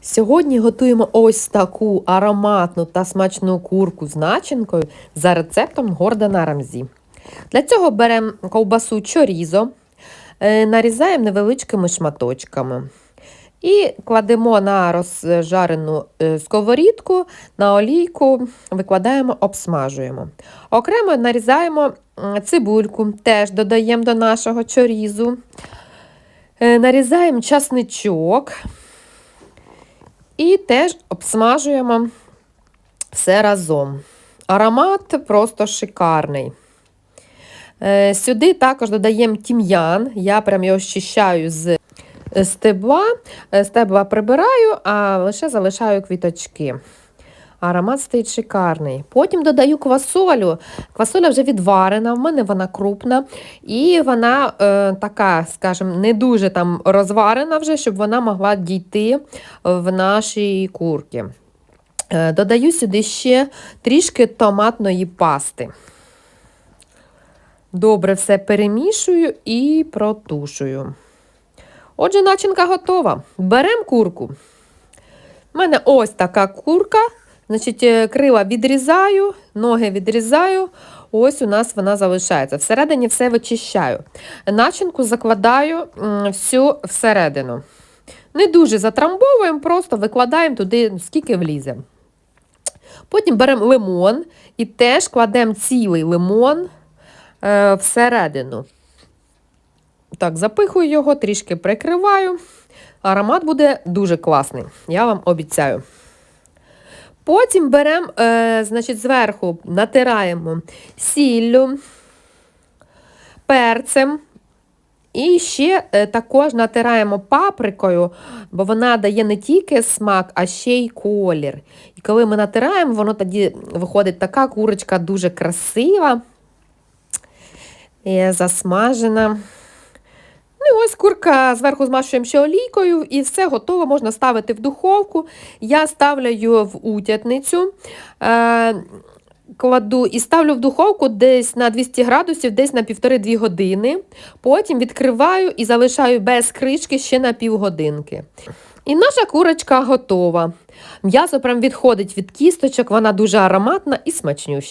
Сьогодні готуємо ось таку ароматну та смачну курку з начинкою за рецептом Гордона Рамзі. Для цього беремо ковбасу чорізо, е, нарізаємо невеличкими шматочками. І кладемо на розжарену е, сковорідку, на олійку, викладаємо, обсмажуємо. Окремо нарізаємо цибульку, теж додаємо до нашого чорізу. Е, Нарізаємо часничок і теж обсмажуємо все разом. Аромат просто шикарний. Е, Сюди також додаємо тім'ян. Я прям його щищаю з стебла. Е, Стебла прибираю, а лише залишаю квіточки. Аромат стоїть шикарний. Потім додаю квасолю. Квасоля вже відварена, в мене вона крупна. І вона е, така, скажімо, не дуже там розварена вже, щоб вона могла дійти в наші курки. Е, додаю сюди ще трішки томатної пасти. Добре все перемішую і протушую. Отже, начинка готова. Беремо курку. У мене ось така курка. Значить, е, крила відрізаю, ноги відрізаю. Ось у нас вона залишається. Всередині все вичищаю. Начинку закладаю всю всередину. Не дуже затрамбовуємо, просто викладаємо туди, скільки влізе. Потім беремо лимон і теж кладемо цілий лимон е, всередину. Так, запихую його, трішки прикриваю. Аромат буде дуже класний, я вам обіцяю. Потім беремо, е, значить, зверху натираємо сіллю, перцем. І ще е, також натираємо паприкою, бо вона дає не тільки смак, а ще й колір. І коли ми натираємо, воно тоді виходить така курочка дуже красива, і засмажена. Ну і ось курка зверху змащуємо ще олійкою, і все готово, можна ставити в духовку. Я ставлю в утятницю, е, кладу і ставлю в духовку десь на 200 градусів, десь на 1,5-2 години. Потім відкриваю і залишаю без кришки ще на півгодинки. І наша курочка готова. М'ясо прям відходить від кісточок, вона дуже ароматна і смачнюща.